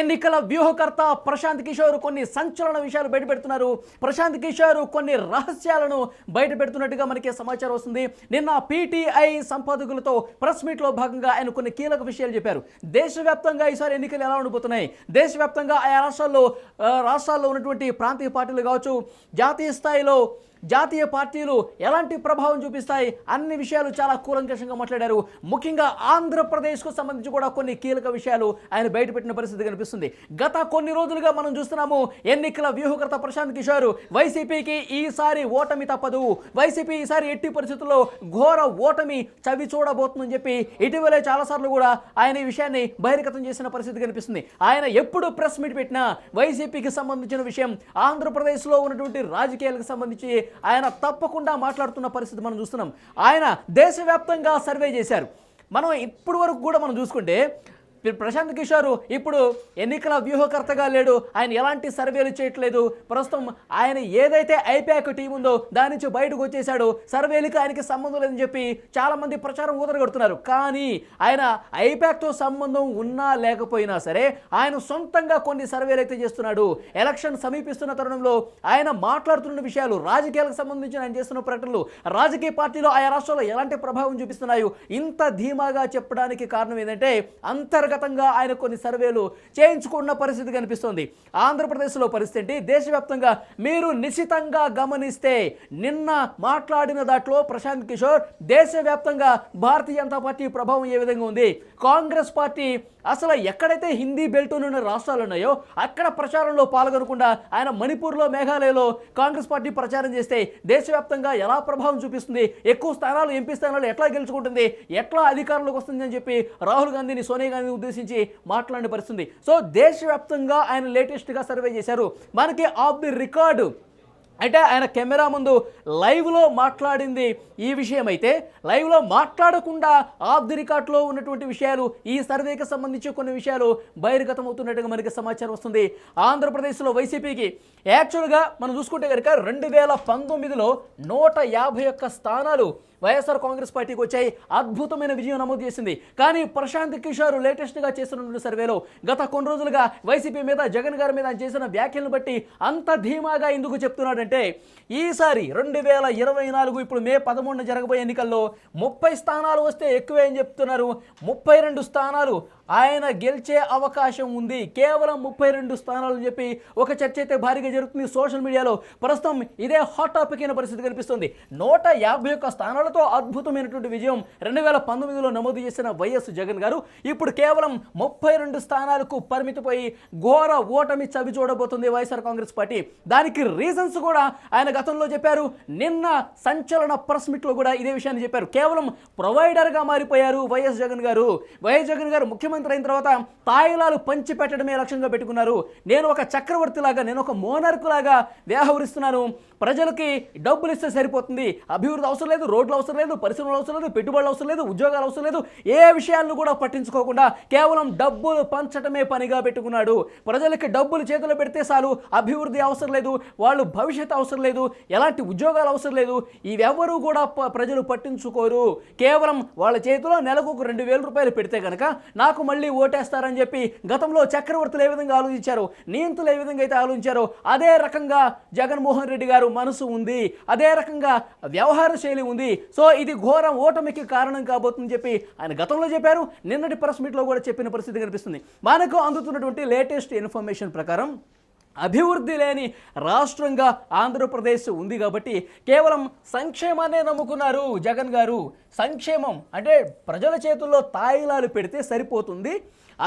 ఎన్నికల వ్యూహకర్త ప్రశాంత్ కిషోర్ కొన్ని సంచలన విషయాలు బయటపెడుతున్నారు ప్రశాంత్ కిషోర్ కొన్ని రహస్యాలను బయటపెడుతున్నట్టుగా మనకి సమాచారం వస్తుంది. నిన్న పీటీఐ సంపాదకులతో ప్రెస్ మీట్లో భాగంగా ఆయన కొన్ని కీలక విషయాలు చెప్పారు. దేశవ్యాప్తంగా ఈసారి ఎన్నికలు ఎలా ఉండబోతున్నాయి? దేశవ్యాప్తంగా ఆయా రాష్ట్రాల్లో రాష్ట్రాల్లో ఉన్నటువంటి ప్రాంతీయ పార్టీలు కావచ్చు జాతీయ స్థాయిలో జాతీయ పార్టీలు ఎలాంటి ప్రభావం చూపిస్తాయి? అన్ని విషయాలు చాలా కూలంకషంగా మాట్లాడారు. ముఖ్యంగా ఆంధ్రప్రదేశ్కు సంబంధించి కూడా కొన్ని కీలక విషయాలు ఆయన బయటపెట్టిన పరిస్థితి కనిపిస్తుంది. గత కొన్ని రోజులుగా మనం చూస్తున్నాము ఎన్నికల వ్యూహకర్త ప్రశాంత్ కిషోర్ వైసీపీకి ఈసారి ఓటమి తప్పదు. వైసీపీ ఈసారి ఎట్టి పరిస్థితుల్లో ఘోర ఓటమి చవి చూడబోతుందని చెప్పి ఇటీవలే చాలాసార్లు కూడా ఆయన ఈ విషయాన్ని బహిర్గతం చేసిన పరిస్థితి కనిపిస్తుంది. ఆయన ఎప్పుడు ప్రెస్ మీట్ పెట్టినా వైసీపీకి సంబంధించిన విషయం ఆంధ్రప్రదేశ్లో ఉన్నటువంటి రాజకీయాలకు సంబంధించి ఆయన తప్పకుండా మాట్లాడుతున్న పరిస్థితి మనం చూస్తున్నాం. ఆయన దేశవ్యాప్తంగా సర్వే చేశారు. మనం ఇప్పటి వరకు కూడా మనం చూసుకుంటే ప్రశాంత్ కిషోర్ ఇప్పుడు ఎన్నికల వ్యూహకర్తగా లేడు. ఆయన ఎలాంటి సర్వేలు చేయట్లేదు. ప్రస్తుతం ఆయన ఏదైతే ఐపాక్ టీం ఉందో దాని నుంచి బయటకు వచ్చేసాడు సర్వేలకు ఆయనకి సంబంధం లేదని చెప్పి చాలామంది ప్రచారం ఊదరగొడుతున్నారు. కానీ ఆయన ఐపాక్తో సంబంధం ఉన్నా లేకపోయినా సరే ఆయన సొంతంగా కొన్ని సర్వేలు అయితే చేస్తున్నాడు. ఎలక్షన్ సమీపిస్తున్న తరుణంలో ఆయన మాట్లాడుతున్న విషయాలు రాజకీయాలకు సంబంధించి ఆయన చేస్తున్న ప్రకటనలు రాజకీయ పార్టీలో ఆయా రాష్ట్రాల్లో ఎలాంటి ప్రభావం చూపిస్తున్నాయో ఇంత ధీమాగా చెప్పడానికి కారణం ఏంటంటే అంతర్గతంగా ఆయన కొన్ని సర్వేలు చేయించుకున్న పరిస్థితి కనిపిస్తోంది. ఆంధ్రప్రదేశ్లో పరిస్థితి ఏంటి? దేశవ్యాప్తంగా మీరు నిశితంగా గమనిస్తే నిన్న మాట్లాడిన దాంట్లో ప్రశాంత్ కిషోర్ దేశవ్యాప్తంగా భారతీయ జనతా పార్టీ ప్రభావం ఏ విధంగా ఉంది? కాంగ్రెస్ పార్టీ అసలు ఎక్కడైతే హిందీ బెల్ట్ రాష్ట్రాలు ఉన్నాయో అక్కడ ప్రచారంలో పాల్గొనకుండా ఆయన మణిపూర్లో మేఘాలయలో కాంగ్రెస్ పార్టీ ప్రచారం చేస్తే దేశవ్యాప్తంగా ఎలా ప్రభావం చూపిస్తుంది? ఎక్కువ స్థానాలు ఎంపీ స్థానాలు ఎట్లా గెలుచుకుంటుంది? ఎట్లా అధికారంలోకి వస్తుంది అని చెప్పి రాహుల్ గాంధీని సోనియా గాంధీని ఉద్దేశించి మాట్లాడిన పరిస్థితుంది. సో దేశవ్యాప్తంగా ఆయన లేటెస్ట్గా సర్వే చేశారు. మనకి ఆఫ్ ది రికార్డు. అంటే ఆయన కెమెరా ముందు లైవ్లో మాట్లాడింది ఈ విషయం అయితే లైవ్లో మాట్లాడకుండా ఆఫ్ ది రికార్డ్లో ఉన్నటువంటి విషయాలు ఈ సర్వేకి సంబంధించి కొన్ని విషయాలు బహిర్గతం అవుతున్నట్టుగా మనకి సమాచారం వస్తుంది. ఆంధ్రప్రదేశ్లో వైసీపీకి యాక్చువల్గా మనం చూసుకుంటే కనుక రెండు వేల పంతొమ్మిదిలో నూట యాభై ఒక్క స్థానాలు వైఎస్ఆర్ కాంగ్రెస్ పార్టీకి వచ్చాయి. అద్భుతమైన విజయం నమోదు చేసింది. కానీ ప్రశాంత్ కిషోర్ లేటెస్ట్గా చేస్తున్న సర్వేలో గత కొన్ని రోజులుగా వైసీపీ మీద జగన్ గారి మీద చేసిన వ్యాఖ్యలను బట్టి అంత ధీమాగా ఎందుకు చెప్తున్నాడంటే ఈసారి రెండు వేల ఇరవై నాలుగు ఇప్పుడు మే పదమూడున జరగబోయే ఎన్నికల్లో ముప్పై స్థానాలు వస్తే ఎక్కువే అని చెప్తున్నారు. ముప్పై రెండు స్థానాలు ఆయన గెలిచే అవకాశం ఉంది. కేవలం ముప్పై రెండు స్థానాలు అని చెప్పి ఒక చర్చ అయితే భారీగా జరుగుతుంది సోషల్ మీడియాలో. ప్రస్తుతం ఇదే హాట్ టాపిక్ అయిన పరిస్థితి కనిపిస్తుంది. నూట యాభై ఒక్క స్థానాలతో అద్భుతమైనటువంటి విజయం రెండు వేల పంతొమ్మిదిలో నమోదు చేసిన వైఎస్ జగన్ గారు. ఇప్పుడు కేవలం ముప్పై రెండు స్థానాలకు పరిమితిపోయి ఘోర ఓటమి చవి చూడబోతుంది వైఎస్ఆర్ కాంగ్రెస్ పార్టీ. దానికి రీజన్స్ కూడా ఆయన గతంలో చెప్పారు. నిన్న సంచలన ప్రెస్ మీట్లో కూడా ఇదే విషయాన్ని చెప్పారు. కేవలం ప్రొవైడర్గా మారిపోయారు వైఎస్ జగన్ గారు. వైఎస్ జగన్ గారు ముఖ్యమంత్రి అయిన తర్వాత తాయిలాలు పంచి పెట్టడమే లక్ష్యంగా పెట్టుకున్నారు. నేను ఒక చక్రవర్తి లాగా నేను ఒక మోనర్కు లాగా వ్యవహరిస్తున్నాను. ప్రజలకి డబ్బులు ఇస్తే సరిపోతుంది. అభివృద్ధి అవసరం లేదు రోడ్లు అవసరం లేదు పరిశ్రమలు అవసరం లేదు పెట్టుబడులు అవసరం లేదు ఉద్యోగాలు అవసరం లేదు. ఏ విషయాలను కూడా పట్టించుకోకుండా కేవలం డబ్బులు పంచటమే పనిగా పెట్టుకున్నాడు. ప్రజలకి డబ్బులు చేతిలో పెడితే చాలు అభివృద్ధి అవసరం లేదు వాళ్ళు భవిష్యత్ అవసరం లేదు ఎలాంటి ఉద్యోగాలు అవసరం లేదు. ఇవెవరూ కూడా ప- ప్రజలు పట్టించుకోరు. కేవలం వాళ్ళ చేతిలో నెలకు ఒక రెండు వేల రూపాయలు పెడితే కనుక నాకు మళ్ళీ ఓటేస్తారని చెప్పి గతంలో చక్రవర్తులు ఏ విధంగా ఆలోచించారు? నియంతులు ఏ విధంగా అయితే ఆలోచించారో అదే రకంగా జగన్మోహన్ రెడ్డి గారు మనసు ఉంది అదే రకంగా వ్యవహార శైలి ఉంది. సో ఇది ఘోరం ఓటమికి కారణం కాబోతుందని చెప్పి ఆయన గతంలో చెప్పారు నిన్నటి ప్రెస్ మీట్లో కూడా చెప్పిన పరిస్థితి కనిపిస్తుంది. మనకు అందుతున్నటువంటి లేటెస్ట్ ఇన్ఫర్మేషన్ ప్రకారం అభివృద్ధి లేని రాష్ట్రంగా ఆంధ్రప్రదేశ్ ఉంది కాబట్టి కేవలం సంక్షేమాన్నే నమ్ముకున్నారు జగన్ గారు. సంక్షేమం అంటే ప్రజల చేతుల్లో తాయిలాలు పెడితే సరిపోతుంది.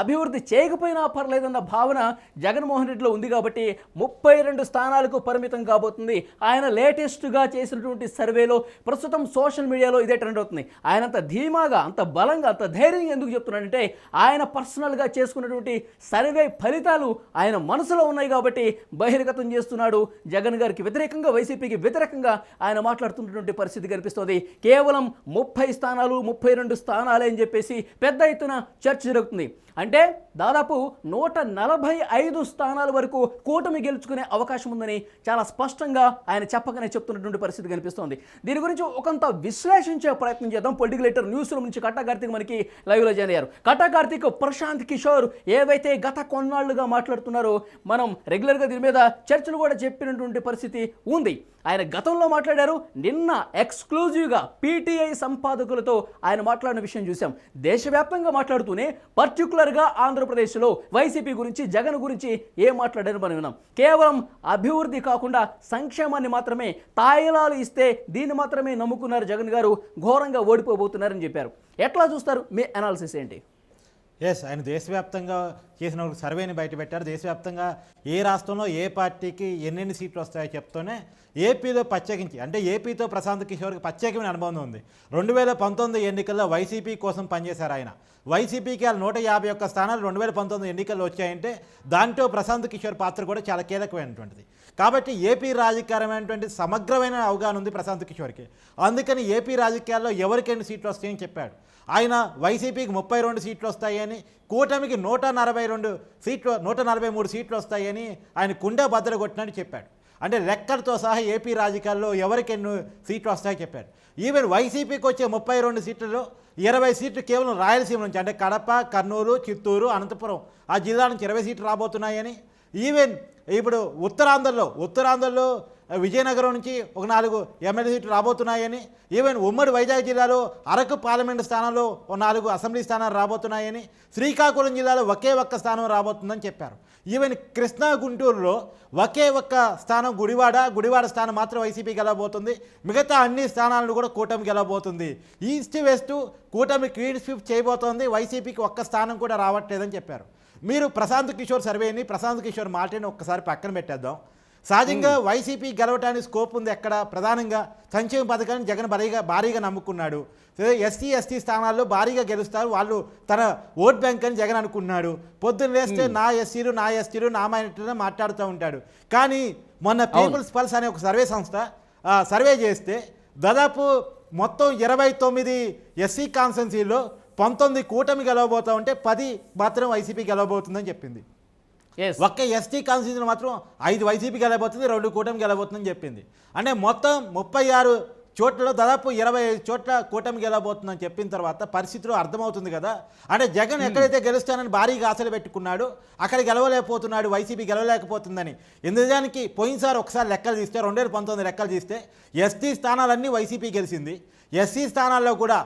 అభివృద్ధి చేయకపోయినా పర్లేదన్న భావన జగన్మోహన్ రెడ్డిలో ఉంది కాబట్టి ముప్పై రెండు స్థానాలకు పరిమితం కాబోతుంది. ఆయన లేటెస్ట్గా చేసినటువంటి సర్వేలో ప్రస్తుతం సోషల్ మీడియాలో ఇదే ట్రెండ్ అవుతుంది. ఆయన అంత ధీమాగా అంత బలంగా అంత ధైర్యంగా ఎందుకు చెప్తున్నాడంటే ఆయన పర్సనల్గా చేసుకున్నటువంటి సర్వే ఫలితాలు ఆయన మనసులో ఉన్నాయి కాబట్టి బహిర్గతం చేస్తున్నాడు. జగన్ గారికి వ్యతిరేకంగా వైసీపీకి వ్యతిరేకంగా ఆయన మాట్లాడుతున్నటువంటి పరిస్థితి కనిపిస్తుంది. కేవలం ముప్పై ముప్పై స్థానాలు ముప్పై రెండు స్థానాలే అని చెప్పేసి పెద్ద ఎత్తున చర్చ జరుగుతుంది. అంటే దాదాపు నూట నలభై ఐదు స్థానాల వరకు కూటమి గెలుచుకునే అవకాశం ఉందని చాలా స్పష్టంగా ఆయన చెప్పకనే చెప్తున్నటువంటి పరిస్థితి కనిపిస్తోంది. దీని గురించి ఒకంత విశ్లేషించే ప్రయత్నం చేద్దాం. పొలిటికల్ లీటర్ న్యూస్ రూమ్ నుంచి కట్టా కార్తీక్ మనకి లైవ్లో జాయిన్ అయ్యారు. కట్టా కార్తీక్ ప్రశాంత్ కిషోర్ ఏవైతే గత కొన్నాళ్ళుగా మాట్లాడుతున్నారో మనం రెగ్యులర్గా దీని మీద చర్చలు కూడా చెప్పినటువంటి పరిస్థితి ఉంది. ఆయన గతంలో మాట్లాడారు. నిన్న ఎక్స్క్లూజివ్గా పీటీఐ సంపాదకులతో ఆయన మాట్లాడిన విషయం చూసాం దేశవ్యాప్తంగా మాట్లాడుతూనే పర్టికులర్ పర్టికులర్గా ఆంధ్రప్రదేశ్లో వైసీపీ గురించి జగన్ గురించి ఏం మాట్లాడారు మనం విన్నాం. కేవలం అభివృద్ధి కాకుండా సంక్షేమాన్ని మాత్రమే తాయిలాలు ఇస్తే దీన్ని మాత్రమే నమ్ముకున్నారు జగన్ గారు ఘోరంగా ఓడిపోబోతున్నారని చెప్పారు. ఎట్లా చూస్తారు మీ అనాలిసిస్ ఏంటి? ఎస్ ఆయన దేశవ్యాప్తంగా చేసిన ఒక సర్వేని బయటపెట్టారు. దేశవ్యాప్తంగా ఏ రాష్ట్రంలో ఏ పార్టీకి ఎన్నెన్ని సీట్లు వస్తాయో చెప్తూనే ఏపీలో ప్రత్యేకించి అంటే ఏపీతో ప్రశాంత్ కిషోర్కి ప్రత్యేకమైన అనుభవం ఉంది. రెండు వేల పంతొమ్మిది ఎన్నికల్లో వైసీపీ కోసం పనిచేశారు ఆయన. వైసీపీకి వాళ్ళ నూట యాభై ఒక్క స్థానాలు రెండు వేల పంతొమ్మిది ఎన్నికల్లో వచ్చాయంటే దాంట్లో ప్రశాంత్ కిషోర్ పాత్ర కూడా చాలా కీలకమైనటువంటిది. కాబట్టి ఏపీ రాజకీయమైనటువంటి సమగ్రమైన అవగాహన ఉంది ప్రశాంత్ కిషోర్కి. అందుకని ఏపీ రాజకీయాల్లో ఎవరికైనా సీట్లు వస్తాయని చెప్పాడు. ఆయన వైసీపీకి ముప్పై రెండు సీట్లు వస్తాయని కూటమికి నూట నలభై రెండు సీట్లు నూట నలభై మూడు సీట్లు వస్తాయని ఆయన కుండే భద్ర కొట్టినట్టు చెప్పాడు. అంటే లెక్కలతో సహా ఏపీ రాజకీయాల్లో ఎవరికి ఎన్ని సీట్లు వస్తాయో చెప్పాడు. ఈవెన్ వైసీపీకి వచ్చే ముప్పై రెండు సీట్లలో ఇరవై సీట్లు కేవలం రాయలసీమ నుంచి అంటే కడప కర్నూలు చిత్తూరు అనంతపురం. ఆ జిల్లా నుంచి ఇరవై సీట్లు రాబోతున్నాయని. ఈవెన్ ఇప్పుడు ఉత్తరాంధ్రలో ఉత్తరాంధ్రలో విజయనగరం నుంచి ఒక నాలుగు ఎమ్మెల్యే సీట్లు రాబోతున్నాయని. ఈవెన్ ఉమ్మడి వైజాగ్ జిల్లాలో అరకు పార్లమెంటు స్థానంలో ఒక నాలుగు అసెంబ్లీ స్థానాలు రాబోతున్నాయని. శ్రీకాకుళం జిల్లాలో ఒకే ఒక్క స్థానం రాబోతుందని చెప్పారు. ఈవెన్ కృష్ణా గుంటూరులో ఒకే ఒక్క స్థానం గుడివాడ గుడివాడ స్థానం మాత్రం వైసీపీ గెలవబోతుంది. మిగతా అన్ని స్థానాలను కూడా కూటమి గెలవబోతుంది. ఈస్ట్ వెస్ట్ కూటమి క్వీన్ స్విప్ చేయబోతోంది. వైసీపీకి ఒక్క స్థానం కూడా రావట్లేదని చెప్పారు. మీరు ప్రశాంత్ కిషోర్ సర్వేని ప్రశాంత్ కిషోర్ మాటని ఒక్కసారి పక్కన పెట్టేద్దాం. సహజంగా వైసీపీ గెలవటానికి స్కోప్ ఉంది ఎక్కడ? ప్రధానంగా సంక్షేమ పథకాన్ని జగన్ భారీగా భారీగా నమ్ముకున్నాడు. ఎస్సీ ఎస్టీ స్థానాల్లో భారీగా గెలుస్తారు. వాళ్ళు తన ఓట్ బ్యాంక్ అని జగన్ అనుకున్నాడు. పొద్దున్న లేస్తే నా ఎస్సీలు నా ఎస్టీలు నా మైనార్టీలు మాట్లాడుతూ ఉంటాడు. కానీ మొన్న పీపుల్స్ పల్స్ అనే ఒక సర్వే సంస్థ సర్వే చేస్తే దాదాపు మొత్తం ఇరవై తొమ్మిది ఎస్సీ కాన్స్టెన్సీలో పంతొమ్మిది కూటమి గెలవబోతా ఉంటే పది మాత్రం వైసీపీ గెలవబోతుందని చెప్పింది. ఒక్క ఎస్టీ కాన్స్టిట్యూషన్ మాత్రం ఐదు వైసీపీ గెలబోతుంది రెండు కూటమి గెలబోతుందని చెప్పింది. అంటే మొత్తం ముప్పై ఆరు చోట్లలో దాదాపు ఇరవై ఐదు చోట్ల కూటమి గెలబోతుందని చెప్పిన తర్వాత పరిస్థితులు అర్థమవుతుంది కదా. అంటే జగన్ ఎక్కడైతే గెలుస్తానని భారీగా ఆశలు పెట్టుకున్నాడు అక్కడ గెలవలేకపోతున్నాడు వైసీపీ గెలవలేకపోతుందని. ఎందుదానికి పోయినసారి ఒకసారి లెక్కలు తీస్తే రెండు వేల పంతొమ్మిది లెక్కలు తీస్తే ఎస్టీ స్థానాలన్నీ వైసీపీ గెలిచింది. ఎస్సీ స్థానాల్లో కూడా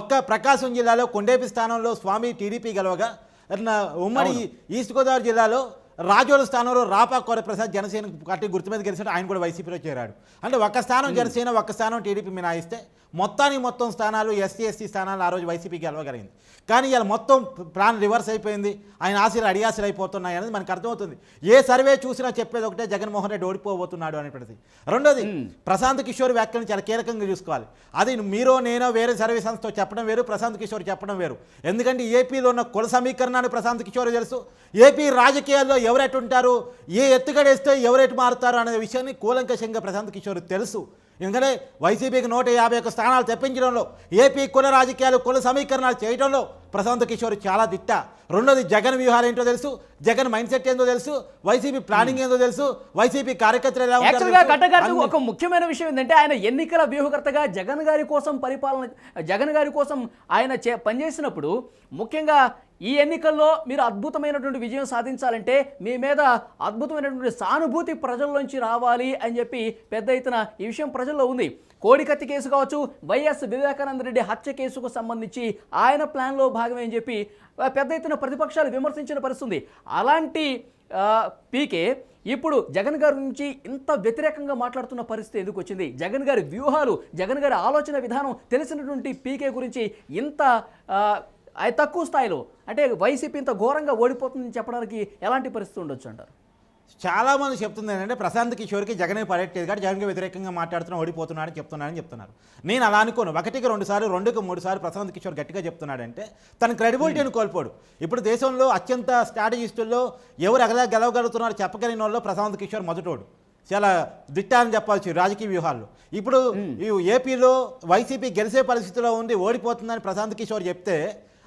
ఒక్క ప్రకాశం జిల్లాలో కొండేపి స్థానంలో స్వామి టీడీపీ గెలవగా అట్లా ఉమ్మడి ఈస్ట్ గోదావరి జిల్లాలో రాజోల స్థానంలో రాపా ప్రసాద్ జనసేన పార్టీ గుర్తు మీద గెలిచాడు ఆయన కూడా వైసీపీలో చేరాడు. అంటే ఒక స్థానం జనసేన ఒక స్థానం టీడీపీ మినాయిస్తే మొత్తానికి మొత్తం స్థానాలు ఎస్సీ ఎస్టీ స్థానాలు ఆ రోజు వైసీపీకి గెలవగలిగింది. కానీ ఇలా మొత్తం ప్లాన్ రివర్స్ అయిపోయింది. ఆయన ఆశలు అడియాశలు అయిపోతున్నాయి అనేది మనకు అర్థమవుతుంది. ఏ సర్వే చూసినా చెప్పేది ఒకటే జగన్మోహన్ రెడ్డి ఓడిపోబోతున్నాడు అనేటువంటిది. రెండోది ప్రశాంత్ కిషోర్ వ్యాఖ్యలను చాలా కీలకంగా చూసుకోవాలి. అది మీరో నేనో వేరే సర్వే సంస్థ చెప్పడం వేరు ప్రశాంత్ కిషోర్ చెప్పడం వేరు. ఎందుకంటే ఏపీలో ఉన్న కుల సమీకరణాన్ని ప్రశాంత్ కిషోర్ తెలుసు. ఏపీ రాజకీయాల్లో ఎవరెటు ఉంటారు ఏ ఎత్తుగడేస్తే ఎవరెటు మారుతారు అనే విషయాన్ని కూలంకషంగా ప్రశాంత్ కిషోర్ తెలుసు. ఎందుకంటే వైసీపీకి నూట యాభై ఒక్క స్థానాలు తెప్పించడంలో ఏపీ కుల రాజకీయాలు కుల సమీకరణాలు చేయడంలో ప్రశాంత్ కిషోర్ చాలా దిట్ట. రెండోది జగన్ వ్యూహాలు ఏంటో తెలుసు జగన్ మైండ్ సెట్ ఏందో తెలుసు వైసీపీ ప్లానింగ్ ఏందో తెలుసు వైసీపీ కార్యకర్తలు ఎలా ఉంటారో ఒక ముఖ్యమైన విషయం ఏంటంటే ఆయన ఎన్నికల వ్యూహకర్తగా జగన్ గారి కోసం పరిపాలన జగన్ గారి కోసం ఆయన చే పనిచేసినప్పుడు ముఖ్యంగా ఈ ఎన్నికల్లో మీరు అద్భుతమైనటువంటి విజయం సాధించాలంటే మీ మీద అద్భుతమైనటువంటి సానుభూతి ప్రజల్లోంచి రావాలి అని చెప్పి పెద్ద ఎత్తున ఈ విషయం ప్రజల్లో ఉంది. కోడికత్తి కేసు కావచ్చు వైఎస్ వివేకానంద రెడ్డి హత్య కేసుకు సంబంధించి ఆయన ప్లాన్లో భాగమే అని చెప్పి పెద్ద ఎత్తున ప్రతిపక్షాలు విమర్శించిన పరిస్థితుంది. అలాంటి పీకే ఇప్పుడు జగన్ గారి నుంచి ఇంత వ్యతిరేకంగా మాట్లాడుతున్న పరిస్థితి ఎందుకు వచ్చింది? జగన్ గారి వ్యూహాలు జగన్ గారి ఆలోచన విధానం తెలిసినటువంటి పీకే గురించి ఇంత ఆ తక్కువ స్థాయిలో. అంటే వైసీపీ ఇంత ఘోరంగా ఓడిపోతుందని చెప్పడానికి ఎలాంటి పరిస్థితి ఉండొచ్చు అంటారు? చాలా మంది చెప్తుంది ఏంటంటే ప్రశాంత్ కిషోర్కి జగన్ పడట్లేదు కానీ జగన్కి వ్యతిరేకంగా మాట్లాడుతున్నా ఓడిపోతున్నాడని చెప్తున్నాడని చెప్తున్నారు. నేను అలా అనుకోను. ఒకటికి రెండు సార్లు రెండుకి మూడు సార్లు ప్రశాంత్ కిషోర్ గట్టిగా చెప్తున్నాడంటే తన క్రెడిబిలిటీని కోల్పోడు. ఇప్పుడు దేశంలో అత్యంత స్ట్రాటజిస్టుల్లో ఎవరు ఎగలా గెలవగలుగుతున్నారో చెప్పగలిగిన వాళ్ళు ప్రశాంత్ కిషోర్ మొదటోడు. చాలా దిట్ట అని చెప్పాల్సి రాజకీయ వ్యూహాల్లో. ఇప్పుడు ఏపీలో వైసీపీ గెలిచే పరిస్థితిలో ఉంది ఓడిపోతుందని ప్రశాంత్ కిషోర్ చెప్తే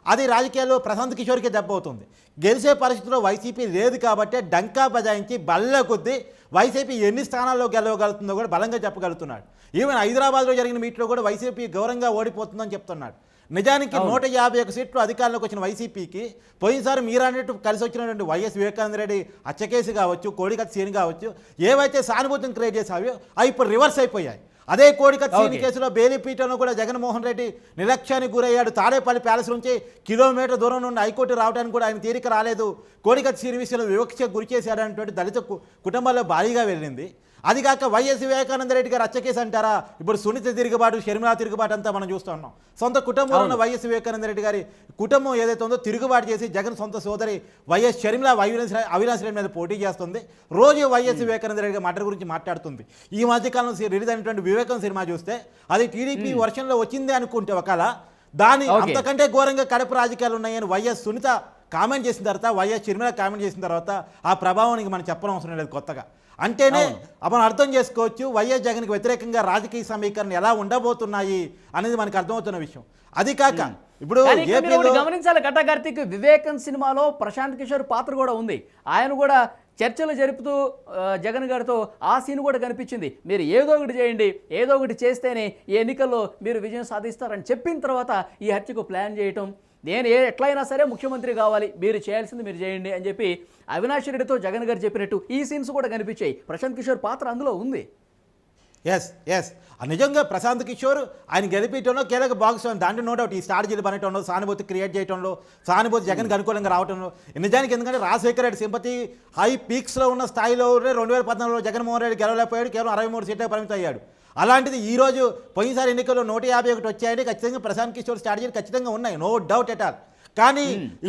అది రాజకీయాల్లో ప్రశాంత్ కిషోర్కి దెబ్బ అవుతుంది. గెలిచే పరిస్థితిలో వైసీపీ లేదు కాబట్టి డంకా బజాయించి బల్ల కొద్దీ వైసీపీ ఎన్ని స్థానాల్లో గెలవగలుగుతుందో కూడా బలంగా చెప్పగలుగుతున్నాడు. ఈవెన్ హైదరాబాద్లో జరిగిన మీట్లో కూడా వైసీపీ గౌరవంగా ఓడిపోతుందని చెప్తున్నాడు. నిజానికి నూట యాభై ఒక సీట్లు అధికారంలోకి వచ్చిన వైసీపీకి పోయినసారి మీరు అన్నట్టు కలిసి వచ్చినటువంటి వైఎస్ వివేకానంద రెడ్డి అచ్చకేసి కావచ్చు కోడికత్ సీన్ కావచ్చు ఏవైతే సానుభూతిని క్రియేట్ చేసావో అవి ఇప్పుడు రివర్స్ అయిపోయాయి. అదే కోడికత్ సీన్. కేసులో బేలీపీఠంలో కూడా జగన్మోహన్ రెడ్డి నిర్లక్ష్యానికి గురయ్యాడు. తాడేపల్లి ప్యాలెస్ నుంచి కిలోమీటర్ దూరం నుండి హైకోర్టు రావడానికి కూడా ఆయన తీరిక రాలేదు. కోడికత్ సీన్ విషయంలో వివక్ష గురి చేశాడనేటువంటి దళిత కుటుంబాల్లో భారీగా వెళ్ళింది అది కాక వైఎస్ వివేకానంద రెడ్డి గారు అచ్చకేసి అంటారా? ఇప్పుడు సునీత తిరుగుబాటు షర్మిలా తిరుగుబాటు అంతా మనం చూస్తూ ఉన్నాం. సొంత కుటుంబంలో ఉన్న వైఎస్ వివేకానంద రెడ్డి గారి కుటుంబం ఏదైతే ఉందో తిరుగుబాటు చేసి జగన్ సొంత సోదరి వైఎస్ షర్మిల అవినాశ్ అవినాశ్ రెడ్డి మీద పోటీ చేస్తుంది. రోజు వైఎస్ వివేకానంద రెడ్డి గారి మటర్ గురించి మాట్లాడుతుంది. ఈ మధ్యకాలంలో సి- రిలీజ్ అయినటువంటి వివేకం సినిమా చూస్తే అది టీడీపీ వర్షంలో వచ్చింది అనుకుంటే ఒకవేళ దాని. అంతకంటే ఘోరంగా కడప రాజకీయాలు ఉన్నాయని వైఎస్ సునీత కామెంట్ చేసిన తర్వాత వైఎస్ షర్మిల కామెంట్ చేసిన తర్వాత ఆ ప్రభావానికి మనం చెప్పడం అవసరం లేదు కొత్తగా. అంటేనే మనం అర్థం చేసుకోవచ్చు వైఎస్ జగన్కి వ్యతిరేకంగా రాజకీయ సమీకరణ ఎలా ఉండబోతున్నాయి అనేది మనకు అర్థమవుతున్న విషయం. అది కాక ఇప్పుడు గమనించాలి కట్ట కార్తీక్ వివేకం సినిమాలో ప్రశాంత్ కిషోర్ పాత్ర కూడా ఉంది. ఆయన కూడా చర్చలు జరుపుతూ జగన్ గారితో ఆ సీన్ కూడా కనిపించింది. మీరు ఏదో ఒకటి చేయండి ఏదో ఒకటి చేస్తేనే ఈ ఎన్నికల్లో మీరు విజయం సాధిస్తారని చెప్పిన తర్వాత ఈ హత్యకు ప్లాన్ చేయటం నేను ఏ ఎట్లయినా సరే ముఖ్యమంత్రి కావాలి. మీరు చేయాల్సింది మీరు చేయండి అని చెప్పి అవినాష్ రెడ్డితో జగన్ గారు చెప్పినట్టు ఈ సీన్స్ కూడా కనిపించాయి. ప్రశాంత్ కిషోర్ పాత్ర అందులో ఉంది. ఎస్ ఎస్ నిజంగా ప్రశాంత్ కిషోర్ ఆయన గెలిపించడంలో కీలక భాగస్వామి. దాంట్లో నో డౌట్ ఈ స్ట్రాటజీలు పనటంలో సానుభూతి క్రియేట్ చేయడంలో సానుభూతి జగన్కి అనుకూలంగా రావడంలో నిజానికి ఎందుకంటే రాజశేఖర రెడ్డి సింపతి హై పీక్స్లో ఉన్న స్థాయిలో రెండు వేల పద్నాలుగులో జగన్మోహన్ రెడ్డి గెలవలేకపోయాడు. కేవలం అరవై మూడు సీట్లకు పరిమితం అయ్యాడు అలాంటిది ఈ రోజు పోయినసారి ఎన్నికల్లో నూట యాభై ఒకటి వచ్చాయంటే ఖచ్చితంగా ప్రశాంత్ కిషోర్ స్ట్రాటజీలు ఖచ్చితంగా ఉన్నాయి. No doubt at all. కానీ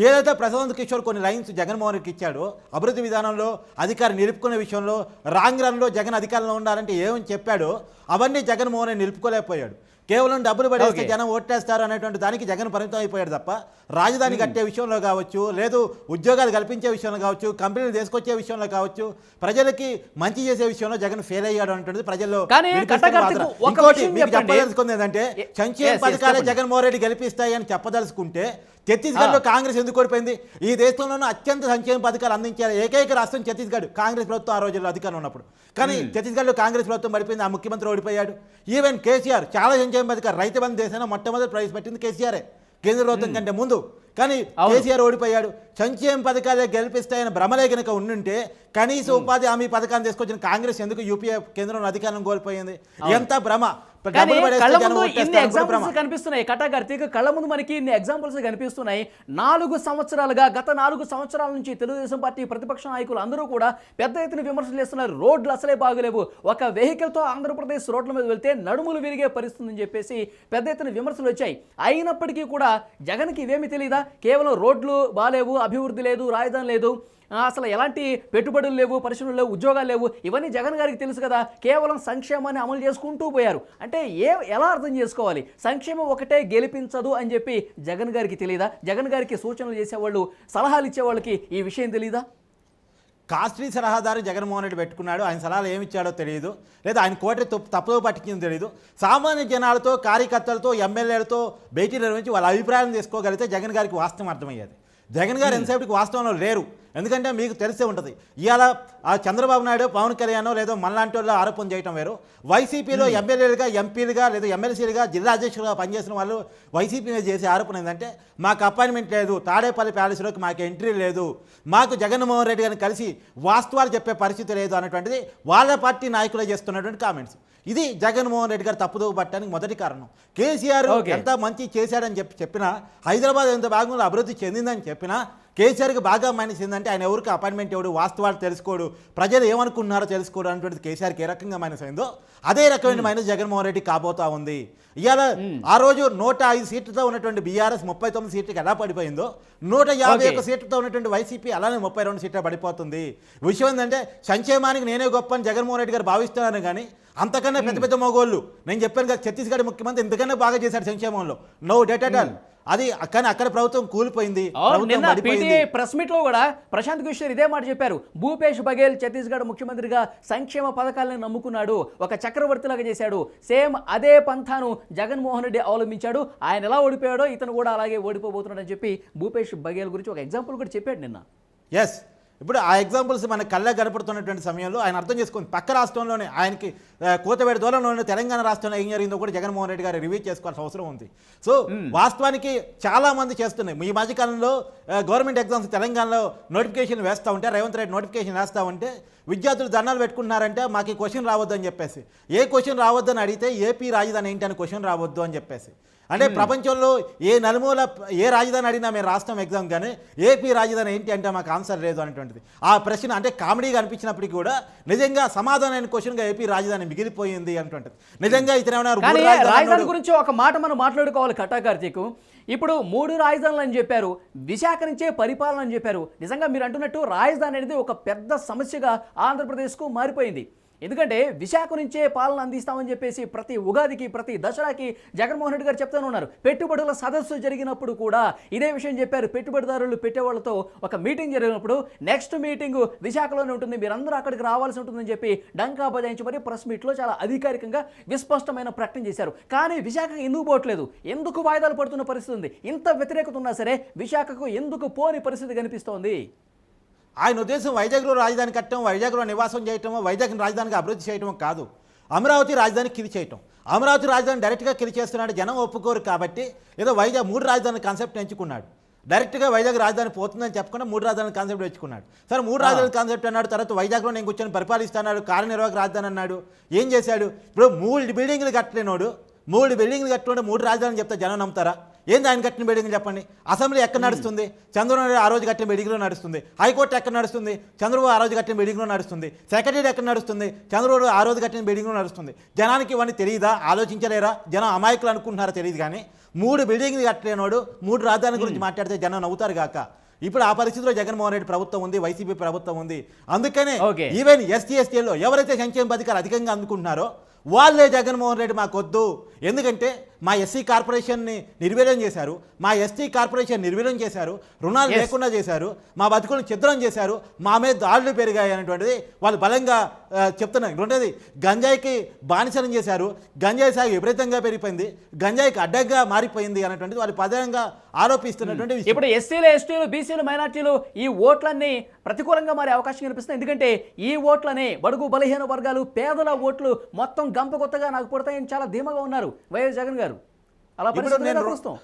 ఏదైతే ప్రశాంత్ కిషోర్ కొన్ని లైన్స్ జగన్మోహన్ రెడ్డికి ఇచ్చాడో అభివృద్ధి విధానంలో అధికారం నిలుపుకునే విషయంలో రాంగ్ రన్లో జగన్ అధికారంలో ఉండాలంటే ఏమని చెప్పాడో అవన్నీ జగన్మోహన్ రెడ్డి నిలుపుకోలేకపోయాడు. కేవలం డబ్బులు పడేస్తే. జనం ఓట్టేస్తారు అనేటువంటి దానికి జగన్ పరిమితం అయిపోయాడు తప్ప రాజధాని కట్టే విషయంలో కావచ్చు లేదు ఉద్యోగాలు కల్పించే విషయంలో కావచ్చు కంపెనీలు తీసుకొచ్చే విషయంలో కావచ్చు ప్రజలకి మంచి చేసే విషయంలో జగన్ ఫెయిల్ అయ్యాడు అనేటువంటిది ప్రజల్లో ఇంకోటి మీకు. చెప్పదలుచుకుంది ఏంటంటే సంక్షేమ పథకాలే. జగన్మోహన్ రెడ్డి గెలిపిస్తాయి అని చెప్పదలుచుకుంటే ఛత్తీస్గఢ్లో కాంగ్రెస్ ఎందుకు ఓడిపోయింది ఈ దేశంలోనూ అత్యంత సంక్షేమ పథకాలు అందించే ఏకైక రాష్ట్రం ఛత్తీస్గఢ్ కాంగ్రెస్ ప్రభుత్వం ఆ రోజుల్లో అధికారం ఉన్నప్పుడు. కానీ ఛత్తీస్గఢ్లో కాంగ్రెస్ ప్రభుత్వం పడిపోయింది ఆ ముఖ్యమంత్రి ఓడిపోయాడు. ఈవెన్ కేసీఆర్ చాలా సంక్షేమ పథకాలు రైతు బంధు దేశంలో మొట్టమొదటి ప్రవేశపెట్టింది కేసీఆర్ఏ కేంద్ర ప్రభుత్వం కంటే ముందు. కానీ. కేసీఆర్ ఓడిపోయాడు. సంక్షేమ పథకాలే గెలిపిస్తాయని భ్రమలే కనుక ఉండుంటే కనీస ఉపాధి హామీ పథకాన్ని తీసుకొచ్చిన కాంగ్రెస్ ఎందుకు యూపీఏ కేంద్రంలో అధికారం కోల్పోయింది? ఎంత భ్రమ! కళ్ళ ముందు ఇన్ని. ఎగ్జాంపుల్స్ కనిపిస్తున్నాయి. కటా కార్తీక్ కళ్ళ ముందు మనకి ఇన్ని ఎగ్జాంపుల్స్ కనిపిస్తున్నాయి. నాలుగు సంవత్సరాలుగా గత నాలుగు సంవత్సరాల నుంచి తెలుగుదేశం పార్టీ ప్రతిపక్ష నాయకులు అందరూ కూడా పెద్ద ఎత్తున విమర్శలు చేస్తున్నారు. రోడ్లు అసలే బాగలేవు. ఒక వెహికల్తో ఆంధ్రప్రదేశ్ రోడ్ల మీద వెళ్తే నడుములు విరిగే పరిస్థితి అని చెప్పేసి పెద్ద ఎత్తున విమర్శలు వచ్చాయి. అయినప్పటికీ కూడా జగన్కి ఇవేమి తెలియదా కేవలం రోడ్లు బాలేవు అభివృద్ధి లేదు రాజధాని లేదు. అసలు ఎలాంటి పెట్టుబడులు లేవు పరిశ్రమలు లేవు ఉద్యోగాలు లేవు ఇవన్నీ జగన్ గారికి తెలుసు కదా. కేవలం సంక్షేమాన్ని అమలు చేసుకుంటూ పోయారు. అంటే ఏ ఎలా అర్థం చేసుకోవాలి? సంక్షేమం ఒకటే గెలిపించదు అని చెప్పి జగన్ గారికి తెలియదా జగన్ గారికి సూచనలు చేసేవాళ్ళు సలహాలు ఇచ్చేవాళ్ళకి ఈ విషయం తెలియదా కాస్ట్లీ సలహాదారు జగన్మోహన్ రెడ్డి పెట్టుకున్నాడు. ఆయన సలహాలు ఏమి ఇచ్చాడో తెలియదు లేదా ఆయన కోటి తప్పుదో పట్టించిందో తెలియదు సామాన్య జనాలతో కార్యకర్తలతో ఎమ్మెల్యేలతో భేటీ నిర్వహించి వాళ్ళ అభిప్రాయం తీసుకోగలిగితే జగన్ గారికి వాస్తవం అర్థమయ్యేది. జగన్ గారు ఎంతసేపటికి వాస్తవంలో లేరు. ఎందుకంటే మీకు తెలిసే ఉంటుంది. ఇవాళ ఆ చంద్రబాబు నాయుడు పవన్ కళ్యాణ్ లేదా మనలాంటి వాళ్ళు ఆరోపణ చేయటం వేరు. వైసీపీలో ఎమ్మెల్యేలుగా ఎంపీలుగా లేదా ఎమ్మెల్సీలుగా జిల్లా అధ్యక్షులుగా పనిచేసిన వాళ్ళు వైసీపీ మీద చేసే ఆరోపణ ఏంటంటే మాకు అపాయింట్మెంట్ లేదు తాడేపల్లి ప్యాలెస్లోకి మాకు ఎంట్రీ లేదు మాకు జగన్మోహన్ రెడ్డి గారిని కలిసి వాస్తవాలు చెప్పే పరిస్థితి లేదు అనేటువంటిది వాళ్ళ పార్టీ నాయకులే చేస్తున్నటువంటి కామెంట్స్. ఇది జగన్మోహన్ రెడ్డి గారు తప్పుదో పట్టడానికి మొదటి కారణం. కేసీఆర్. ఎంత మంచి చేశాడని చెప్పి చెప్పినా హైదరాబాద్ ఎంత భాగంలో అభివృద్ధి చెందిందని చెప్పినా కేసీఆర్కి బాగా మైనస్ ఏంటంటే ఆయన ఎవరికి అపాయింట్మెంట్ ఇవ్వడు వాస్తవాలు తెలుసుకోడు ప్రజలు ఏమనుకున్నారో తెలుసుకోడు అనేటువంటిది కేసీఆర్కి ఏ రకంగా మైనస్ అయిందో అదే రకమైన మైనస్ జగన్మోహన్ రెడ్డి కాబోతా ఉంది. ఇవాళ ఆ రోజు నూట ఐదు సీట్లతో ఉన్నటువంటి బీఆర్ఎస్ ముప్పై తొమ్మిది సీట్లకి ఎలా పడిపోయిందో నూట యాభై. ఒక్క సీట్లతో ఉన్నటువంటి వైసీపీ అలానే ముప్పై రెండు సీట్లు పడిపోతుంది. విషయం ఏంటంటే సంక్షేమానికి నేనే గొప్ప అని జగన్మోహన్ రెడ్డి గారు భావిస్తున్నాను కానీ అంతకన్నా పెద్ద పెద్ద మగోళ్ళు నేను చెప్పాను కదా ఛత్తీస్గఢ్ ముఖ్యమంత్రి ఇంతకన్నా బాగా చేశాడు సంక్షేమంలో. నో డేట్ అట్ ఆల్ అది కానీ అక్కడ ప్రభుత్వం కూలిపోయింది నిన్న పీటీఐ ప్రెస్ మీట్లో కూడా ప్రశాంత్ కిషోర్ ఇదే మాట చెప్పారు. భూపేష్ బఘేల్ ఛత్తీస్గఢ్ ముఖ్యమంత్రిగా సంక్షేమ పథకాలను నమ్ముకున్నాడు ఒక చక్రవర్తిలాగా చేశాడు. సేమ్ అదే పంథాను జగన్మోహన్ రెడ్డి అవలంబించాడు. ఆయన ఎలా ఓడిపోయాడో ఇతను కూడా అలాగే ఓడిపోబోతున్నాడని చెప్పి భూపేష్ బఘేల్ గురించి ఒక ఎగ్జాంపుల్ కూడా చెప్పాడు నిన్న. ఎస్ ఇప్పుడు ఆ ఎగ్జాంపుల్స్ మన కళ్ళ కనపడుతున్నటువంటి సమయంలో ఆయన అర్థం చేసుకుంది పక్క రాష్ట్రంలోనే ఆయనకి కోతవేడి దూరంలోనే తెలంగాణ రాష్ట్రంలో ఏం జరిగిందో కూడా జగన్మోహన్ రెడ్డి గారు రివ్యూ చేసుకోవాల్సిన అవసరం ఉంది. సో వాస్తవానికి చాలా మంది చేస్తున్నాయి. ఈ మధ్యకాలంలో గవర్నమెంట్ ఎగ్జామ్స్ తెలంగాణలో నోటిఫికేషన్ వేస్తూ ఉంటే రేవంత్ రెడ్డి నోటిఫికేషన్ వేస్తూ ఉంటే విద్యార్థులు ధర్నాలు పెట్టుకుంటున్నారంటే మాకు ఈ క్వశ్చన్ రావద్దు అని చెప్పేసి. ఏ క్వశ్చన్ రావద్దు అని అడిగితే ఏపీ రాజధాని ఏంటి అని క్వశ్చన్ రావద్దు అని చెప్పేసి. అంటే ప్రపంచంలో ఏ నలుమూల ఏ రాజధాని అడిగినా మేము రాష్ట్రం ఎగ్జామ్ కానీ ఏపీ రాజధాని ఏంటి అంటే మాకు ఆన్సర్ లేదు అనేటువంటిది. ఆ ప్రశ్న అంటే కామెడీగా అనిపించినప్పటికీ కూడా నిజంగా సమాధానమైన క్వశ్చన్గా ఏపీ రాజధాని మిగిలిపోయింది అనేటువంటిది. నిజంగా ఇతను రాజధాని. గురించి ఒక మాట మనం మాట్లాడుకోవాలి కట్టా కార్తీక్. ఇప్పుడు మూడు రాజధానులు అని చెప్పారు విశాఖ నుంచే పరిపాలన అని చెప్పారు. నిజంగా మీరు అంటున్నట్టు రాజధాని అనేది ఒక పెద్ద సమస్యగా ఆంధ్రప్రదేశ్కు మారిపోయింది. ఎందుకంటే విశాఖ నుంచే పాలన అందిస్తామని చెప్పేసి ప్రతి ఉగాదికి ప్రతి దసరాకి జగన్మోహన్ రెడ్డి గారు చెప్తానే ఉన్నారు. పెట్టుబడుల సదస్సు జరిగినప్పుడు కూడా ఇదే విషయం చెప్పారు. పెట్టుబడిదారులు పెట్టేవాళ్ళతో ఒక మీటింగ్ జరిగినప్పుడు నెక్స్ట్ మీటింగ్ విశాఖలోనే ఉంటుంది మీరందరూ అక్కడికి రావాల్సి ఉంటుందని చెప్పి డంకా బజాయించి మరి ప్రెస్ మీట్లో చాలా అధికారికంగా విస్పష్టమైన ప్రకటన చేశారు. కానీ విశాఖ ఎందుకు పోవట్లేదు? ఎందుకు వాయిదాలు పడుతున్న పరిస్థితి ఉంది? ఇంత వ్యతిరేకత ఉన్నా సరే విశాఖకు ఎందుకు పోని పరిస్థితి కనిపిస్తోంది? ఆయన ఉద్దేశం వైజాగ్లో రాజధాని కట్టడం వైజాగ్లో నివాసం చేయటమో వైజాగ్ని రాజధానిగా అభివృద్ధి చేయటమో కాదు. అమరావతి రాజధాని కిలి చేయటం. అమరావతి రాజధాని డైరెక్ట్గా కిలి చేస్తున్నాడు జనం ఒప్పుకోరు కాబట్టి ఏదో వైజాగ్ మూడు రాజధాని కాన్సెప్ట్ ఎంచుకున్నాడు. డైరెక్ట్గా వైజాగ్ రాజధాని పోతుందని చెప్పకుండా మూడు రాజధాని కాన్సెప్ట్ ఎంచుకున్నాడు. సరే మూడు రాజధాని కాన్సెప్ట్ అన్నాడు తర్వాత వైజాగ్లో నేను కూర్చొని పరిపాలిస్తున్నాడు కార్యనిర్వాహక రాజధాని అన్నాడు. ఏం చేశాడు? ఇప్పుడు మూడు బిల్డింగ్లు కట్టలేనోడు మూడు బిల్డింగ్లు కట్టుకుంటే మూడు రాజధానులు చెప్తే జనం నమ్ముతారా? ఏంది ఆయన కట్టిన బిల్డింగ్ చెప్పండి? అసెంబ్లీ ఎక్కడ నడుస్తుంది? చంద్రబాబు నాయుడు ఆ రోజు కట్టిన బిల్డింగ్లో నడుస్తుంది. హైకోర్టు ఎక్కడ నడుస్తుంది? చంద్రబాబు ఆ రోజు కట్టిన బిల్డింగ్లో నడుస్తుంది. సెక్రటరీ ఎక్కడ నడుస్తుంది? చంద్రబాబు ఆ రోజు కట్టిన బిల్డింగ్లో నడుస్తుంది. జనానికి ఇవన్నీ తెలియదా ఆలోచించలేరా? జనం అమాయకులు అనుకుంటున్నారా తెలియదు కానీ మూడు బిల్డింగ్లు కట్టలేనోడు మూడు రాజధాని గురించి మాట్లాడితే జనం నవ్వుతారు కాక ఇప్పుడు ఆ పరిస్థితిలో జగన్మోహన్ రెడ్డి ప్రభుత్వం ఉంది వైసీపీ ప్రభుత్వం ఉంది. అందుకనే. ఈవెన్ ఎస్టీ ఎస్టీలో ఎవరైతే సంక్షేమ పథకాలు అధికంగా అందుకుంటున్నారో వాళ్ళే జగన్మోహన్ రెడ్డి మాకు వద్దు ఎందుకంటే మా ఎస్సీ కార్పొరేషన్ని నిర్వీర్యం చేశారు మా ఎస్టీ కార్పొరేషన్ నిర్వీర్యం చేశారు రుణాలు. లేకుండా చేశారు మా బతుకులను ఛిద్రం చేశారు మా మీద దాడులు పెరిగాయి అనేటువంటిది వాళ్ళు బలంగా చెప్తున్నారు. రెండోది గంజాయికి బానిసనం చేశారు గంజాయి సాగు విపరీతంగా పెరిగిపోయింది గంజాయికి అడ్డంగా మారిపోయింది అనేటువంటిది వాళ్ళు పదంగా ఆరోపిస్తున్నటువంటి విషయం. ఇప్పుడు ఎస్సీలు ఎస్టీలు బీసీలు మైనార్టీలు ఈ ఓట్లన్నీ ప్రతికూలంగా మారే అవకాశం కనిపిస్తుంది. ఎందుకంటే ఈ ఓట్లనే బడుగు బలహీన వర్గాలు పేదల ఓట్లు మొత్తం గంప కొత్తగా నాకు పుడతాయని చాలా ధీమాగా ఉన్నారు వైఎస్ జగన్ గారు. అలా నేను ప్రస్తుతం?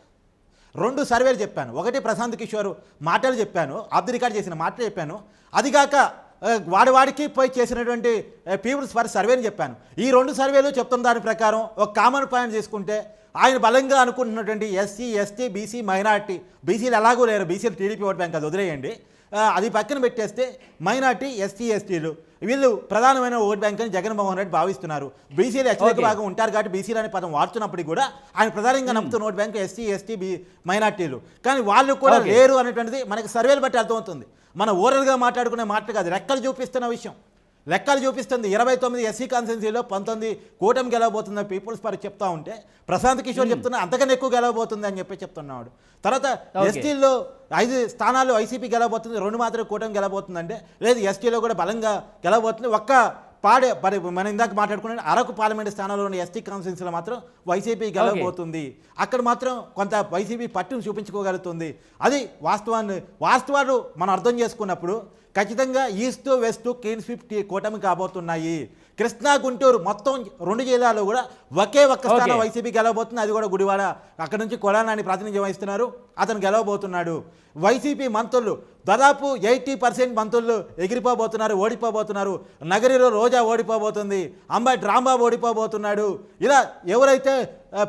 రెండు సర్వేలు చెప్పాను. ఒకటి ప్రశాంత్ కిషోర్ మాటలు చెప్పాను. ఆఫ్ ది రికార్డ్ చేసిన మాటలు చెప్పాను. అది కాక వాడి వాడికి పోయి చేసినటువంటి పీపుల్స్ ఫర్ సర్వేని చెప్పాను. ఈ రెండు సర్వేలు చెప్తున్న దాని ప్రకారం ఒక కామన్ పాయింట్ తీసుకుంటే ఆయన బలంగా అనుకుంటున్నటువంటి ఎస్సీ ఎస్టీ బీసీ మైనార్టీ బీసీలు ఎలాగో లేరు. బీసీలు టీడీపీ ఓట్ బ్యాంక్ అది వదిలేయండి. అది పక్కన పెట్టేస్తే మైనార్టీ ఎస్టీ ఎస్టీలు వీళ్ళు ప్రధానమైన ఓట్ బ్యాంక్ అని జగన్మోహన్ రెడ్డి భావిస్తున్నారు. బీసీలు అత్యధిక. భాగం ఉంటారు కాబట్టి బీసీలు అనే పదం వాడుతున్నప్పటికీ కూడా ఆయన ప్రధానంగా నమ్ముతున్న vote bank SC ST B మైనార్టీలు. కానీ వాళ్ళు కూడా. లేరు అనేటువంటిది మనకి సర్వేలు బట్టి అర్థమవుతుంది. మన ఓరల్గా మాట్లాడుకునే మాట కాదు లెక్కలు చూపిస్తున్న విషయం. లెక్కలు చూపిస్తుంది. ఇరవై తొమ్మిది ఎస్సీ కాన్సెన్సీలో పంతొమ్మిది కూటమి గెలవబోతున్న పీపుల్స్ పార్టీ చెప్తా ఉంటే ప్రశాంత్ కిషోర్ చెప్తున్నా అంతకన్నా ఎక్కువ గెలవబోతుంది అని చెప్పి చెప్తున్నాడు. తర్వాత. ఎస్టీల్లో ఐదు స్థానాలు వైసీపీ గెలవబోతుంది రెండు మాత్రం కూటమి గెలవబోతుందంటే లేదు ఎస్టీలో కూడా బలంగా గెలవబోతుంది. ఒక్క పాడే మరి మనం ఇందాక మాట్లాడుకున్న అరకు పార్లమెంట్ స్థానాల్లో ఉన్న ఎస్టీ కాన్స్టిట్యూన్సీలో మాత్రం వైసీపీ గెలవబోతుంది. అక్కడ మాత్రం కొంత వైసీపీ పట్టును చూపించుకోగలుగుతుంది. అది వాస్తవాన్ని వాస్తవాలు మనం అర్థం చేసుకున్నప్పుడు ఖచ్చితంగా ఈస్ట్ వెస్ట్ క్లీన్ స్విఫ్ట్ కూటమి కాబోతున్నాయి. కృష్ణా గుంటూరు మొత్తం రెండు జిల్లాలో కూడా ఒకే ఒక్క స్థానం. వైసీపీ గెలవబోతుంది. అది కూడా గుడివాడ అక్కడ నుంచి కొడానాని ప్రాతినిధ్యం వహిస్తున్నారు. అతను గెలవబోతున్నాడు. వైసీపీ మంత్రులు దాదాపు ఎయిటీ పర్సెంట్ మంత్రులు ఎగిరిపోబోతున్నారు ఓడిపోబోతున్నారు. నగరిలో రోజా ఓడిపోబోతుంది అంబాయి డ్రామా ఓడిపోబోతున్నాడు. ఇలా ఎవరైతే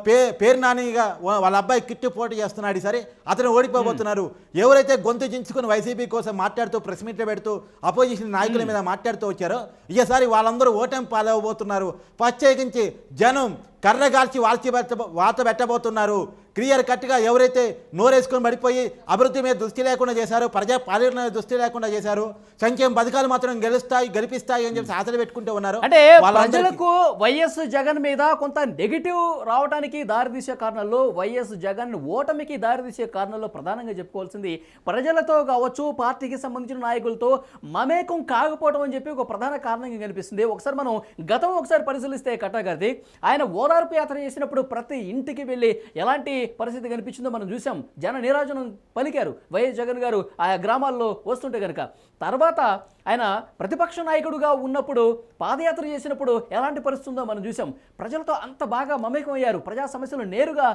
పే పేరు నానిగా వాళ్ళ అబ్బాయి కిట్టు పోటీ చేస్తున్నాడు సరే అతను ఓడిపోబోతున్నారు. ఎవరైతే గొంతు చించుకుని వైసీపీ కోసం మాట్లాడుతూ ప్రెస్ మీట్లు పెడుతూ అపోజిషన్ నాయకుల మీద మాట్లాడుతూ వచ్చారో ఈసారి వాళ్ళందరూ ఓటమి పాలవబోతున్నారు ప్రత్యేకించి జనం కర్రగాల్చి వాల్చి పెట్ట వాత పెట్టబోతున్నారు. క్లియర్ కట్గా ఎవరైతే నోరేసుకొని పడిపోయి అభివృద్ధి మీద దృష్టి లేకుండా చేశారు ప్రజా పాలన దృష్టి లేకుండా చేశారు సంక్షేమ పథకాలు మాత్రం గెలుస్తాయి గెలిపిస్తాయి అని చెప్పి ఆశలు పెట్టుకుంటూ ఉన్నారు. అంటే ప్రజలకు వైఎస్ జగన్ మీద కొంత నెగిటివ్ రావడానికి దారితీసే కారణాల్లో వైఎస్ జగన్ ఓటమికి దారితీసే కారణాల్లో ప్రధానంగా చెప్పుకోవాల్సింది ప్రజలతో కావచ్చు పార్టీకి సంబంధించిన నాయకులతో మమేకం కాకపోవడం అని చెప్పి ఒక ప్రధాన కారణంగా కనిపిస్తుంది. ఒకసారి మనం గతం ఒకసారి పరిశీలిస్తే కట్టాగారిది. ఆయన ఓదార్పు యాత్ర చేసినప్పుడు ప్రతి ఇంటికి వెళ్ళి ఎలాంటి పరిస్థితి కనిపించిందో మనం చూసాం జన నీరాజనం పలికారు. వైఎస్ జగన్ గారు ఆయా గ్రామాల్లో వస్తుంటే కనుక తర్వాత ఆయన ప్రతిపక్ష నాయకుడుగా ఉన్నప్పుడు పాదయాత్ర చేసినప్పుడు ఎలాంటి పరిస్థితి ఉందో మనం చూసాం ప్రజలతో అంత బాగా మమేకం అయ్యారు ప్రజా సమస్యలు నేరుగా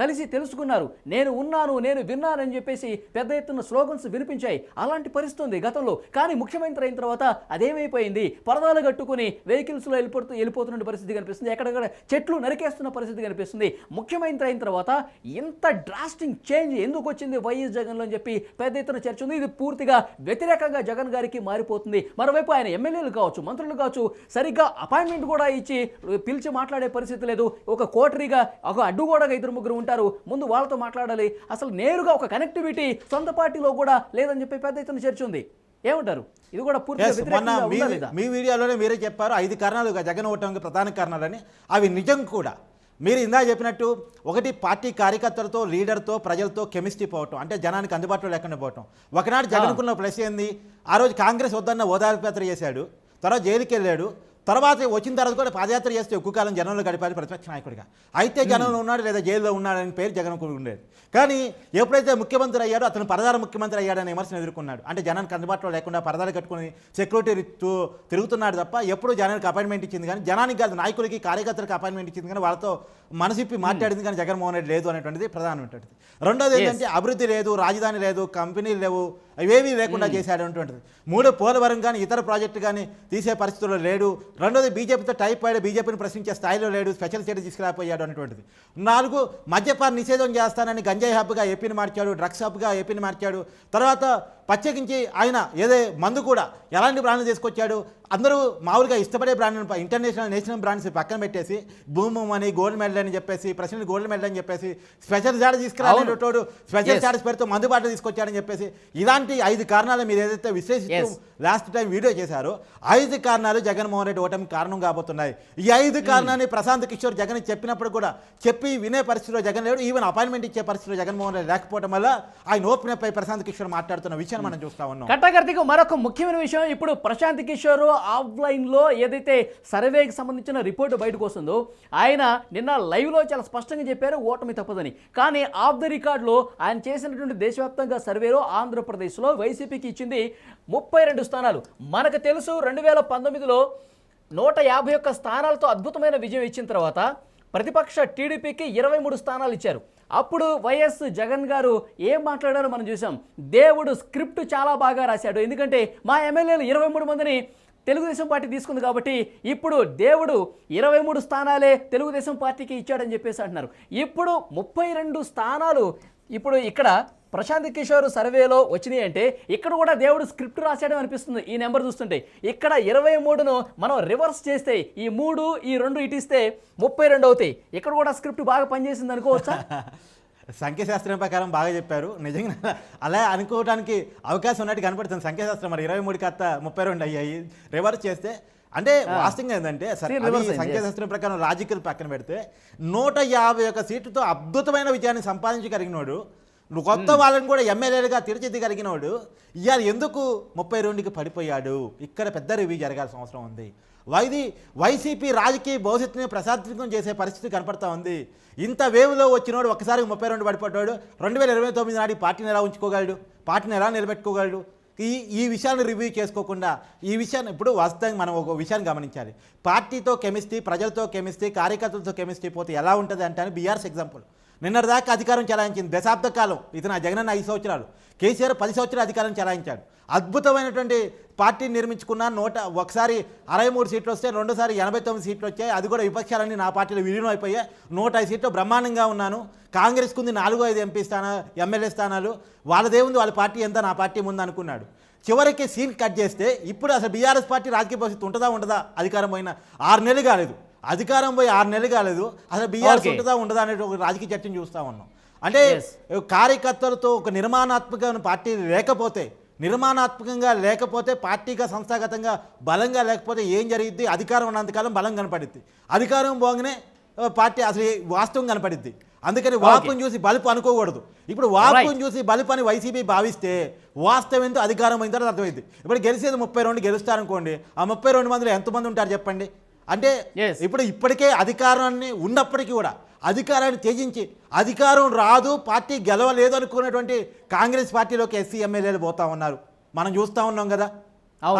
కలిసి తెలుసుకున్నారు. నేను ఉన్నాను నేను విన్నానని చెప్పేసి పెద్ద ఎత్తున స్లోగన్స్ వినిపించాయి. అలాంటి పరిస్థితి ఉంది గతంలో. కానీ ముఖ్యమంత్రి అయిన తర్వాత అదేమైపోయింది? పరదాలు కట్టుకుని వెహికల్స్లో వెళ్ళిపోతూ వెళ్ళిపోతున్న పరిస్థితి కనిపిస్తుంది. ఎక్కడెక్కడ చెట్లు నరికేస్తున్న పరిస్థితి కనిపిస్తుంది. ముఖ్యమంత్రి అయిన తర్వాత ఇంత డ్రాస్టింగ్ చేంజ్ ఎందుకు వచ్చింది? వైఎస్ జగన్లో అని చెప్పి పెద్ద ఎత్తున చర్చ ఉంది. ఇది పూర్తిగా వ్యతిరేకంగా జగన్ గారికి మారిపోతుంది. మరోవైపు ఆయన ఎమ్మెల్యేలు కావచ్చు మంత్రులు కావచ్చు సరిగ్గా అపాయింట్మెంట్ కూడా ఇచ్చి పిలిచి మాట్లాడే పరిస్థితి లేదు. ఒక కోటరీగా ఒక అడ్డుగోడగా ఇద్దరు ముగ్గురు ఉంటారు. ముందు వాళ్ళతో మాట్లాడాలి. అసలు నేరుగా ఒక కనెక్టివిటీ సొంత పార్టీలో కూడా లేదని చెప్పి పెద్ద ఎత్తున చర్చ ఉంది. ఏమంటారు? ఇది కూడా పూర్తిగా మీ వీడియోలోనే మీరే చెప్పారు ఐదు కారణాలు జగన్ ఓటమికి ప్రధాన కారణాలని. అవి నిజం కూడా. మీరు ఇందా చెప్పినట్టు ఒకటి పార్టీ కార్యకర్తలతో లీడర్తో ప్రజలతో కెమిస్ట్రీ పోవటం అంటే జనానికి అందుబాటులో లేకుండా పోవటం. ఒకనాడు జగన్కున్న ప్లస్ ఏంది? ఆ రోజు కాంగ్రెస్ వద్దన్న ఓదార్పు యాత్ర చేశాడు తర్వాత జైలుకి వెళ్ళాడు తర్వాత వచ్చిన తర్వాత కూడా పాదయాత్ర చేస్తే ఎక్కువ కాలం జనంలో గడిపాడు ప్రతిపక్ష నాయకుడిగా. అయితే జనంలో ఉన్నాడు లేదా జైల్లో ఉన్నాడని పేరు జగన్ ఉండేది. కానీ ఎప్పుడైతే ముఖ్యమంత్రి అయ్యాడో అతను పరదార ముఖ్యమంత్రి అయ్యాడని విమర్శను ఎదుర్కొన్నాడు. అంటే జనానికి అందుబాటులో లేకుండా పరదాలు కట్టుకుని సెక్యూరిటీ తిరుగుతున్నాడు తప్ప ఎప్పుడు జనానికి అపాయింట్మెంట్ ఇచ్చింది కానీ జనానికి కాదు నాయకులకి కార్యకర్తలకు అపాయింట్మెంట్ ఇచ్చింది కానీ వాళ్ళతో మనసిప్పి మాట్లాడింది కానీ జగన్మోహన్ రెడ్డి లేదు అనేటువంటిది ప్రధానమైనటువంటిది. రెండోది ఏంటంటే అభివృద్ధి లేదు రాజధాని లేదు కంపెనీలు లేవు అవేమీ లేకుండా చేశాడు అనేటువంటిది మూడు పోలవరం కానీ ఇతర ప్రాజెక్టు కానీ తీసే పరిస్థితుల్లో లేడు. రెండోది బీజేపీతో టైప్ అయ్యాడు బీజేపీని ప్రశ్నించే స్థాయిలో లేడు. స్పెషల్ స్టేటస్ తీసుకురాపోయాడు అనేటువంటిది నాలుగు మద్యపాన నిషేధం చేస్తానని గంజాయి హబ్గా ఏపీని మార్చాడు డ్రగ్స్ హబ్గా ఏపీని మార్చాడు. తర్వాత ప్రత్యేకించి ఆయన ఏదే మందు కూడా ఎలాంటి బ్రాండ్లు తీసుకొచ్చాడు? అందరూ మామూలుగా ఇష్టపడే బ్రాండ్ ఇంటర్నేషనల్ నేషనల్ బ్రాండ్స్ పక్కన పెట్టేసి భూమి అని గోల్డ్ మెడల్ అని చెప్పేసి ప్రెసిడెంట్ గోల్డ్ మెడల్ అని చెప్పేసి స్పెషల్ స్టాటస్ తీసుకురాలేటోడు స్పెషల్ Yes. స్టాటస్ పెడితే మందు బాటలు తీసుకొచ్చాడని చెప్పేసి ఇలాంటి ఐదు కారణాలు మీరు ఏదైతే విశ్లేషిస్తూ. లాస్ట్ టైం వీడియో చేశారో ఐదు కారణాలు జగన్మోహన్ రెడ్డి ఓటమి కారణం కాబోతున్నాయి. ఈ ఐదు కారణాన్ని ప్రశాంత్ కిషోర్ జగన్ చెప్పినప్పుడు కూడా చెప్పి వినే పరిస్థితిలో జగన్ లేడు. ఈవెన్ అపాయింట్మెంట్ ఇచ్చే పరిస్థితిలో జగన్మోహన్ రెడ్డి లేకపోవడం వల్ల ఆయన ఓపెన్ అప్ ప్రశాంత్ కిషోర్ మాట్లాడుతున్న విషయాన్ని మనం చూస్తా ఉన్నాం. కట్టకర్తికి మరొక ముఖ్యమైన విషయం ఇప్పుడు ప్రశాంత్ కిషోర్ ఆఫ్లైన్లో ఏదైతే సర్వేకి సంబంధించిన రిపోర్ట్ బయటకు వస్తుందో ఆయన నిన్న లైవ్లో చాలా స్పష్టంగా చెప్పారు ఓటమి తప్పదని. కానీ ఆఫ్ ద రికార్డులో ఆయన చేసినటువంటి దేశవ్యాప్తంగా సర్వేలో ఆంధ్రప్రదేశ్లో వైసీపీకి ఇచ్చింది ముప్పై రెండు స్థానాలు. మనకు తెలుసు రెండు వేల పంతొమ్మిదిలో నూట యాభై ఒక్క స్థానాలతో అద్భుతమైన విజయం ఇచ్చిన తర్వాత ప్రతిపక్ష టీడీపీకి ఇరవై మూడు స్థానాలు ఇచ్చారు. అప్పుడు వైఎస్ జగన్ గారు ఏం మాట్లాడారో మనం చూసాం. దేవుడు స్క్రిప్ట్ చాలా బాగా రాశాడు. ఎందుకంటే మా ఎమ్మెల్యేలు ఇరవై మూడు మందిని తెలుగుదేశం పార్టీ తీసుకుంది కాబట్టి ఇప్పుడు దేవుడు ఇరవై మూడు స్థానాలే తెలుగుదేశం పార్టీకి ఇచ్చాడని చెప్పేసి అంటున్నారు. ఇప్పుడు ముప్పై రెండు స్థానాలు ఇప్పుడు ఇక్కడ ప్రశాంత్ కిషోర్ సర్వేలో వచ్చినాయి అంటే ఇక్కడ కూడా దేవుడు స్క్రిప్ట్ రాశాడని అనిపిస్తుంది ఈ నెంబర్ చూస్తుంటే. ఇక్కడ ఇరవై మూడును మనం రివర్స్ చేస్తే ఈ మూడు ఈ రెండు ఇటిస్తే ముప్పై రెండు అవుతాయి. ఇక్కడ కూడా స్క్రిప్ట్ బాగా పనిచేసింది అనుకోవచ్చా? సంఖ్యాశాస్త్రం ప్రకారం బాగా చెప్పారు. నిజంగా అలా అనుకోవడానికి అవకాశం ఉన్నట్టు కనపడుతుంది. సంఖ్యాశాస్త్రం మరి ఇరవై మూడు కత్త ముప్పై రెండు అయ్యాయి. రివర్స్ చేస్తే అంటే వాస్తవంగా ఏంటంటే సంఖ్యాశాస్త్రం ప్రకారం లాజికల్ పక్కన పెడితే నూట యాభై ఒక్క సీటుతో అద్భుతమైన విజయాన్ని సంపాదించగలిగినోడు నువ్వు కొత్త వాళ్ళని కూడా ఎమ్మెల్యేలుగా తీర్చిదిగలిగినోడు ఇవాళ ఎందుకు ముప్పై రెండుకి పడిపోయాడు? ఇక్కడ పెద్ద రివ్యూ జరగాల్సిన అవసరం ఉంది. వైది వైసీపీ రాజకీయ భవిష్యత్తుని ప్రశాంతం చేసే పరిస్థితి కనపడతా ఉంది. ఇంత వేవ్లో వచ్చినోడు ఒకసారి ముప్పై రెండు పడిపోతాడు. రెండు వేల ఇరవై తొమ్మిది నాటి పార్టీని ఎలా ఉంచుకోగలడు? పార్టీని ఎలా నిలబెట్టుకోగలడు? ఈ ఈ విషయాన్ని రివ్యూ చేసుకోకుండా ఈ విషయాన్ని ఇప్పుడు వాస్తవంగా మనం ఒక విషయాన్ని గమనించాలి. పార్టీతో కెమిస్ట్రీ ప్రజలతో కెమిస్ట్రీ కార్యకర్తలతో కెమిస్ట్రీ పోతే ఎలా ఉంటుంది అంటే బీఆర్స్ ఎగ్జాంపుల్. నిన్నటిదాకా అధికారం చెలాయించింది. దశాబ్ద కాలం ఇతను నా జగనన్న ఐదు సంవత్సరాలు. కేసీఆర్ పది సంవత్సరాలు అధికారం చెలాయించాడు. అద్భుతమైనటువంటి పార్టీ నిర్మించుకున్న నూట ఒకసారి అరవై మూడు సీట్లు వస్తే రెండోసారి ఎనభై తొమ్మిది సీట్లు వచ్చాయి. అది కూడా విపక్షాలన్నీ నా పార్టీలో విలీనం అయిపోయాయి. నూట ఐదు సీట్లు బ్రహ్మాండంగా ఉన్నాను. కాంగ్రెస్కు ఉంది నాలుగో ఐదు ఎంపీ స్థానాలు ఎమ్మెల్యే స్థానాలు. వాళ్ళదే ఉంది వాళ్ళ పార్టీ ఎంత నా పార్టీ ముందు అనుకున్నాడు చివరికి సీన్ కట్ చేస్తే ఇప్పుడు అసలు బీఆర్ఎస్ పార్టీ రాజకీయ పరిస్థితి ఉంటుందా ఉండదా? అధికారం పోయినా ఆరు నెలలు కాలేదు. అధికారం పోయి ఆరు నెలలు కాలేదు. అసలు బీఆర్ఎస్. ఉంటుందా ఉండదా అనే ఒక రాజకీయ చర్చను చూస్తా ఉన్నాం. అంటే. కార్యకర్తలతో ఒక నిర్మాణాత్మకమైన పార్టీ లేకపోతే నిర్మాణాత్మకంగా లేకపోతే పార్టీగా సంస్థాగతంగా బలంగా లేకపోతే ఏం జరిగిద్ది? అధికారం ఉన్నంతకాలం బలం కనపడిద్ది. అధికారం పోగానే పార్టీ అసలు వాస్తవం కనపడిద్ది. అందుకని వాపుని చూసి బలుపు అనుకోకూడదు. ఇప్పుడు వాపుని చూసి బలుపు అని వైసీపీ భావిస్తే వాస్తవం ఏంటో అధికారం అయిన తర్వాత అర్థమైంది ఇప్పుడు గెలిచేది ముప్పై రెండు గెలుస్తారనుకోండి ఆ ముప్పై రెండు మందిలో ఎంతమంది ఉంటారు చెప్పండి? అంటే. ఇప్పుడు ఇప్పటికే అధికారాన్ని ఉన్నప్పటికీ కూడా అధికారాన్ని త్యజించి అధికారం రాదు పార్టీ గెలవలేదు అనుకున్నటువంటి కాంగ్రెస్ పార్టీలోకి ఎస్సీ ఎమ్మెల్యేలు పోతా ఉన్నారు. మనం చూస్తూ ఉన్నాం కదా.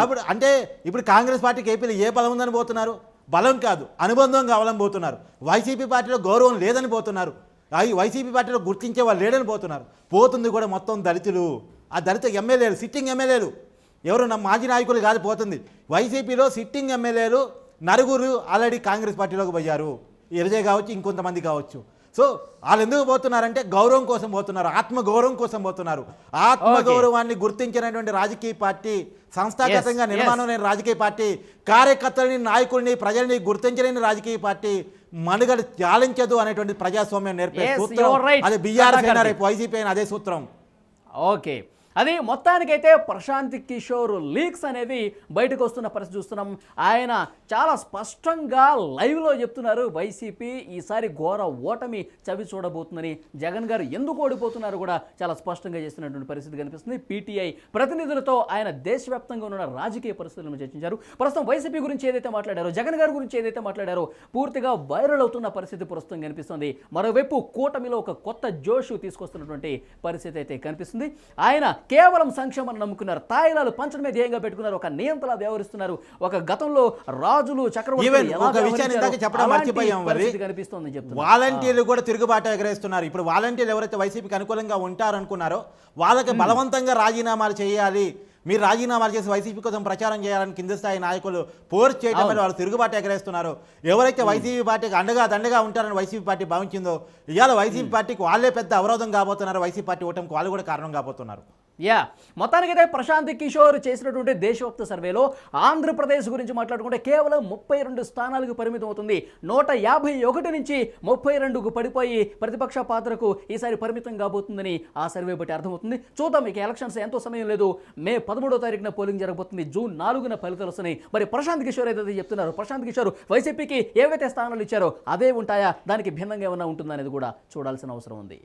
అప్పుడు అంటే ఇప్పుడు కాంగ్రెస్ పార్టీకి ఏపీలో ఏ బలం ఉందని పోతున్నారు? బలం కాదు అనుబంధం కావాలని పోతున్నారు. వైసీపీ పార్టీలో గౌరవం లేదని పోతున్నారు. వైసీపీ పార్టీలో గుర్తించే వాళ్ళు లేడని పోతున్నారు. పోతుంది కూడా మొత్తం దళితులు. ఆ దళిత ఎమ్మెల్యేలు సిట్టింగ్ ఎమ్మెల్యేలు. ఎవరు నా మాజీ నాయకులు కాదు పోతుంది. వైసీపీలో సిట్టింగ్ ఎమ్మెల్యేలు నలుగురు ఆల్రెడీ కాంగ్రెస్ పార్టీలోకి పోయారు ఇరజయ్ కావచ్చు ఇంకొంతమంది కావచ్చు సో వాళ్ళు ఎందుకు పోతున్నారంటే గౌరవం కోసం పోతున్నారు ఆత్మ గౌరవం కోసం పోతున్నారు ఆత్మ Okay. గౌరవాన్ని గుర్తించినటువంటి రాజకీయ పార్టీ సంస్థాగతంగా. నిర్మాణం లేని రాజకీయ పార్టీ కార్యకర్తలని నాయకుల్ని ప్రజల్ని గుర్తించలేని రాజకీయ పార్టీ మనుగడ చాలించదు అనేటువంటి ప్రజాస్వామ్యం నేర్పే సూత్రం. అది బీఆర్ఎస్ అయినా. రేపు వైసీపీ అయినా అదే సూత్రం ఓకే అది మొత్తానికైతే ప్రశాంత్ కిషోర్ లీక్స్ అనేవి బయటకు వస్తున్న పరిస్థితి చూస్తున్నాం. ఆయన చాలా స్పష్టంగా లైవ్లో చెప్తున్నారు వైసీపీ ఈసారి ఘోర ఓటమి చవి చూడబోతుందని. జగన్ గారు ఎందుకు ఓడిపోతున్నారు కూడా చాలా స్పష్టంగా చేస్తున్నటువంటి పరిస్థితి కనిపిస్తుంది. పీటీఐ ప్రతినిధులతో ఆయన దేశవ్యాప్తంగా ఉన్న రాజకీయ పరిస్థితులను చర్చించారు. ప్రస్తుతం వైసీపీ గురించి ఏదైతే మాట్లాడారో జగన్ గారి గురించి ఏదైతే మాట్లాడారో పూర్తిగా వైరల్ అవుతున్న పరిస్థితి ప్రస్తుతం కనిపిస్తుంది. మరోవైపు కూటమిలో ఒక కొత్త జోషు తీసుకొస్తున్నటువంటి పరిస్థితి అయితే కనిపిస్తుంది. ఆయన కేవలం సంక్షేమాన్ని నమ్ముకున్నారు. తాయిలాలు పంచడమే ధ్యేయంగా పెట్టుకున్నారు. ఒక నియంతలా వ్యవహరిస్తున్నారు. ఒక గతంలో రాజులు కనిపిస్తోందని చెప్తున్నారు వాలంటీర్లు కూడా తిరుగుబాటు ఎగరేస్తున్నారు. ఇప్పుడు వాలంటీర్లు ఎవరైతే వైసీపీకి అనుకూలంగా ఉంటారనుకున్నారో వాళ్ళకి బలవంతంగా రాజీనామాలు చేయాలి. మీరు రాజీనామాలు చేసి వైసీపీ కోసం ప్రచారం చేయాలని కింద స్థాయి నాయకులు ఫోర్స్ చేయడం వల్ల వాళ్ళు తిరుగుబాటు ఎగరేస్తున్నారు. ఎవరైతే వైసీపీ పార్టీకి అండగా దండగా ఉంటారని వైసీపీ పార్టీ భావించిందో ఇవాళ వైసీపీ పార్టీకి వాళ్ళే పెద్ద అవరోధం కాబోతున్నారు. వైసీపీ పార్టీ ఓటమికి వాళ్ళు కూడా కారణం కాబోతున్నారు. యా మొత్తానికైతే ప్రశాంత్ కిషోర్ చేసినటువంటి దేశవ్యాప్త సర్వేలో ఆంధ్రప్రదేశ్ గురించి మాట్లాడుకుంటే కేవలం ముప్పై రెండు స్థానాలకు పరిమితం అవుతుంది నూట యాభై ఒకటి నుంచి ముప్పై రెండుకు పడిపోయి ప్రతిపక్ష పాత్రకు ఈసారి పరిమితం కాబోతుందని ఆ సర్వే బట్టి అర్థమవుతుంది. చూద్దాం ఇక ఎలక్షన్స్ ఎంతో సమయం లేదు. మే పదమూడో తారీఖున పోలింగ్ జరగబోతుంది. జూన్ నాలుగున ఫలితాలు వస్తున్నాయి. మరి ప్రశాంత్ కిషోర్ ఏదైతే చెప్తున్నారు ప్రశాంత్ కిషోర్ వైసీపీకి ఏవైతే స్థానాలు ఇచ్చారో అదే ఉంటాయా? దానికి భిన్నంగా ఏమైనా ఉంటుందనేది కూడా చూడాల్సిన అవసరం ఉంది.